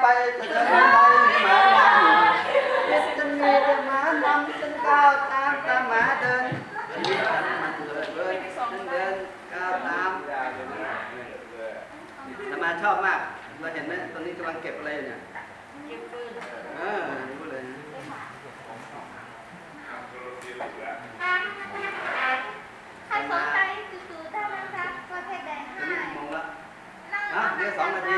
ไปจะเดินไปหมานำยึดจะมีแต่หมานำฉันก้าวตามตามหมาเดินชีวิตฉันมันเดินเดินฉันเดินก้าวตามธรรมาชอบมาก เราเห็นไหมตอนนี้กำลังเก็บอะไรอยู่เนี่ยเออรู้เลย ใครสนใจซื้อๆได้นะคะประเทศแดง จะ ให้ ไม่มองละ นั่ง อะเดี๋ยวสองนาที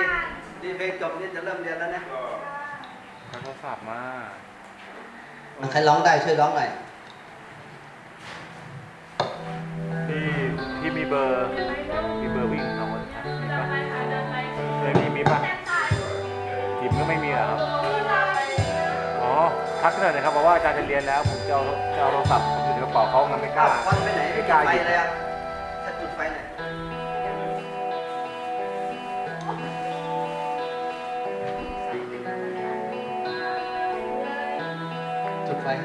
ดีเพลงจบนี่จะเริ่มเรียนแล้วนะเขาโทรศัพท์มาใครร้องได้ช่วยร้องหน่อยพี่พี่มีเบอร์มีเบอร์วิ่งเอาไว้ครับมีปะเคยมีมีปะจิมก็ไม่มีเหรอครับอ๋อทักหน่อยนะครับบอกว่าอาจารย์จะเรียนแล้ว ผมจะเอาจะเอาโทรศัพท์ผมอยู่ในกระเป๋าเขาเงินไม่กล้าควันไปไหนไม่จุกล้าดไฟหยิบเลยอะถ้าจุดไฟหน่อยจุดไฟให้หน่ อย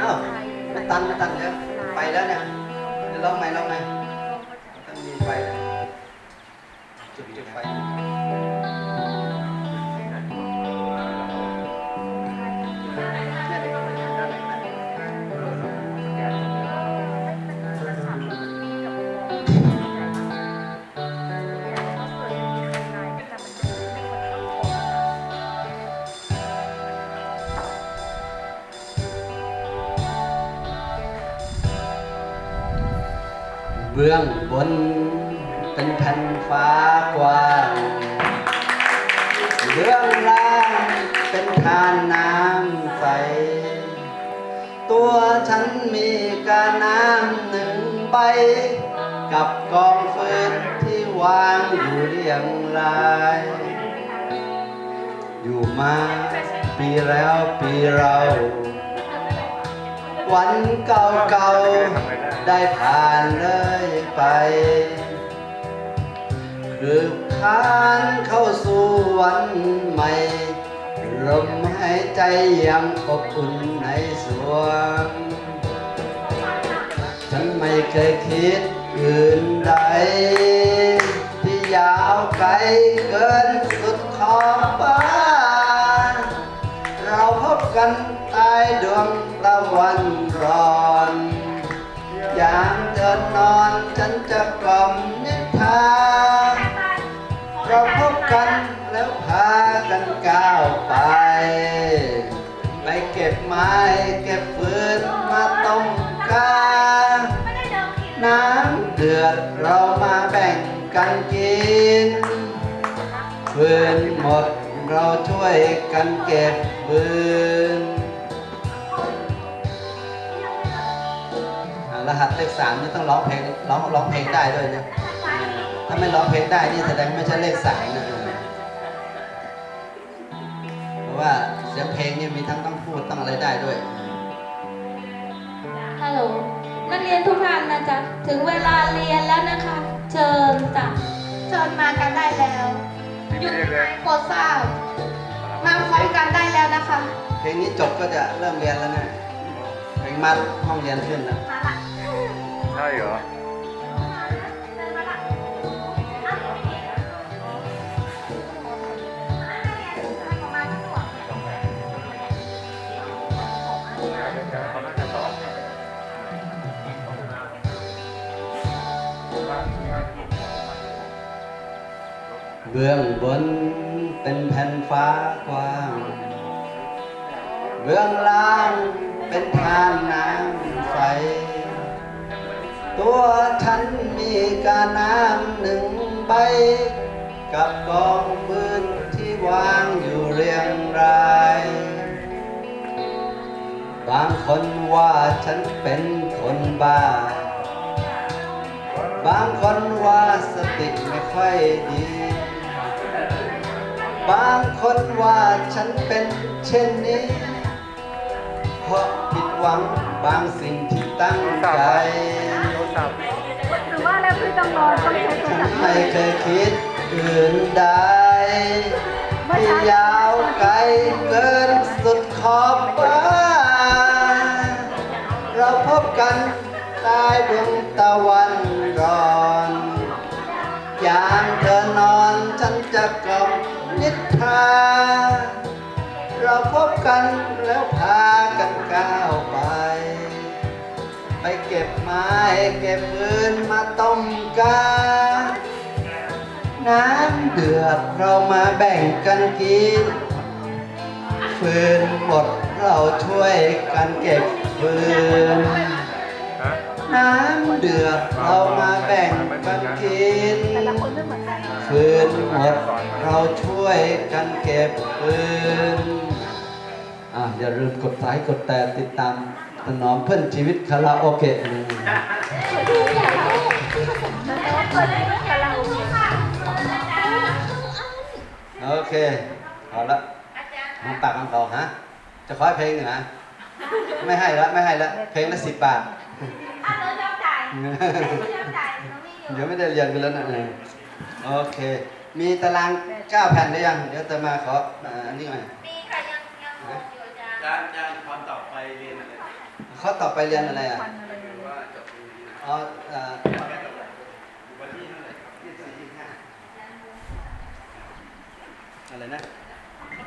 อ้าวไม่ตันไม่ตันเดี๋ยวไปแล้วเนี่ยเดี๋ยวลองใหม่ลองใหม่ต้องมีไฟเลยจุดจุดไฟ เบื้องบนเป็นแผ่นฟ้ากว้างเบื้องล่างเป็นทานน้ำใส ตัวฉันมีกาน้ำหนึ่งใบ กับกองฟืนที่วางอยู่เรียงราย อยู่มาปีแล้วปีเรา วันเก่าๆ ได้ผ่านเลยไปคือคานเข้าสู่วันใหม่ ลมหายใจยังอบอุ่นในสวง ฉันไม่เคยคิดอื่นใด ที่ยาวไกลเกินสุดขอบฟ้า เราพบกันใต้ดวงตะวันร้อน ยามเธอนอนฉันจะกล่อมนิทาเราพบกันแล้วพากันก้าวไป ไปเก็บไม้เก็บฟืนมาต้มกาไม่ได้เดิมทีน้ำเดือดเรามาแบ่งกันกินฟืนหมดเราช่วยกันเก็บฟืน รหัสเลขสามนี่ต้องร้องเพลงร้องร้องเพลงได้ด้วยนะถ้าไม่ร้องเพลงได้นี่แสดงไม่ใช่เลขสามนะเพราะว่าเสียงเพลงเนี่ยมีทั้งต้องพูดต้องอะไรได้ด้วยฮัลโหลนักเรียนทุกท่านนะจ๊ะถึงเวลาเรียนแล้วนะคะ เชิญจ้ะเชิญมากันได้แล้วหยุดให้โปรดทราบมาพร้อมกันได้แล้วนะคะเพลงนี้จบก็จะเริ่มเรียนแล้วนะเพลงมัดห้องเรียนขึ้นแล้ว เบื้องบนเป็นแผ่นฟ้ากว้าง เบื้องล่างเป็นทานน้ำใส ตัวฉันมีกาน้ำหนึ่งใบ กับกองปืนที่ คนว่าฉันเป็นคนบ้า บางคนว่าสติไม่ค่อยดี บางคนว่าฉันเป็นเช่นนี้ เพราะผิดหวังบางสิ่งที่ตั้งใจโทรศัพท์หรือว่าแล้วพี่ต้องนอนต้องใช้โทรฉัศันพท์ไม่เคยคิดอื่นใดที่ยาวไกลเกินสุดขอบฟ้า เราพบกันใต้ดวงตะวันร้อนยามเธอนอนฉันจะกล่อมนิทาเราพบกันแล้วพากันก้าวไป ไปเก็บไม้เก็บฟืนมาต้มกาน้ำเดือดเรามาแบ่งกันกินฟืนหมด เราช่วยกันเก็บฟืนฮะน้ำเดือดเรามาแบ่งกันกินฟืนหมดเราช่วยกันเก็บฟืนอะอย่าลืมกดไลค์กดแต่ติดตามถนอมเพื่อนชีวิตคาราโอเกะโอเค เอาละน้องปากน้องคอฮะ จะขอให้เพลงหนึ่งฮะไม่ให้ละไม่ให้ละเพลงละสิบบาทเดี๋ยวไม่ได้เรียนกันแล้วนะเออโอเค มีตารางเก้าแผ่นหรือยัง เดี๋ยวจะมาขออ่าอันนี้หน่อยมีค่ะยังยังงงอยู่จ้ะอาจารย์อาจารย์คอนต่อไปเรียนอะไรข้อต่อไปเรียนอะไรอะอ๋ออ่าวันที่เท่าไหร่ยี่สิบสี่ยี่สิบห้าอะไรนะ